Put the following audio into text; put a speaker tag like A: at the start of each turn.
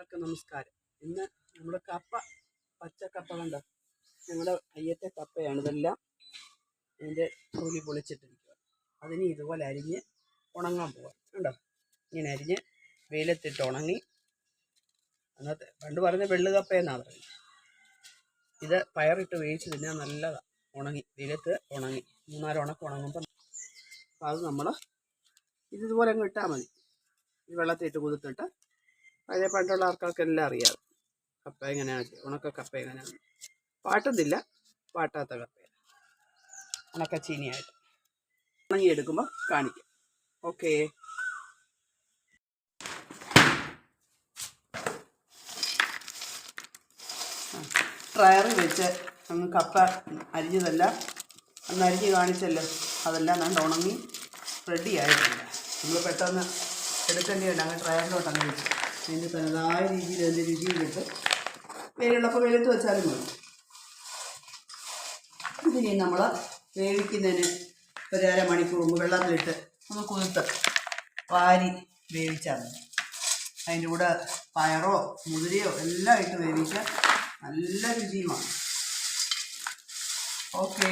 A: എല്ലാവർക്കും നമസ്കാരം. ഇന്ന് നമ്മുടെ കപ്പ പച്ച കപ്പ കണ്ട? ഞങ്ങളുടെ അയ്യത്തെ കപ്പയാണ് ഇതെല്ലാം ഇതിന്റെ തൊലി പൊളിച്ചിട്ടിരിക്കുക അതിന് ഇതുപോലെ അരിഞ്ഞ് ഉണങ്ങാൻ പോവാം. കണ്ടോ? ഇങ്ങനെ അരിഞ്ഞ് വെയിലത്തിട്ട് ഉണങ്ങി. അന്നത്തെ പണ്ട് പറഞ്ഞ വെള്ളുകപ്പ എന്നാണ് പറയുന്നത്. ഇത് പയറിട്ട് വേവിച്ച് തിന്നാൻ നല്ലതാണ് ഉണങ്ങി വെയിലത്ത് ഉണങ്ങി. മൂന്നാൽ ഉണക്ക് ഉണങ്ങുമ്പോൾ അപ്പോൾ അത് നമ്മൾ ഇതുപോലെ അങ്ങ് ഇട്ടാൽ മതി. ഈ വെള്ളത്തിട്ട് കുതിർത്തിട്ട് പഴയ പണ്ടുള്ള ആൾക്കാർക്ക് എല്ലാം അറിയാം. കപ്പ എങ്ങനെയാണ് ഉണക്ക കപ്പ എങ്ങനെയാണ്? പാട്ടുന്നില്ല. പാട്ടാത്ത കപ്പയാണ്. ഉണക്ക ചീനിയായിട്ട്. ഉണങ്ങിയെടുക്കുമ്പോൾ കാണിക്കാം. ഓക്കേ. ട്രയറിൽ വെച്ച് അങ്ങ് കപ്പ അരിഞ്ഞതല്ല. അന്ന് അരിഞ്ഞ് കാണിച്ചല്ലോ. അതെല്ലാം കണ്ട് ഉണങ്ങി റെഡി ആയിട്ടുണ്ട് നമ്മൾ പെട്ടെന്ന് എടുക്കേണ്ടി എടുക്കേണ്ടിയുണ്ട് അങ്ങ് ട്രയറിലോട്ട് അങ്ങ് വെച്ചു. അതിന്റെ തനതായ രീതിയിൽ അതിന്റെ രുചി കിട്ടും വെയിലുള്ളപ്പോൾ വെയിലത്ത് വെച്ചാലും മതി. ഇതിനി നമ്മൾ വേവിക്കുന്നതിന് ഒരു അരമണിക്കൂർ മുമ്പ് വെള്ളത്തിലിട്ട് ഒന്ന് കുതിർത്ത് വാരി വേവിച്ചാൽ മതി. അതിന്റെ കൂടെ പയറോ മുതിരയോ എല്ലാം ഇട്ട് വേവിച്ചാൽ നല്ല രുചിയുമാണ്. ഓക്കേ.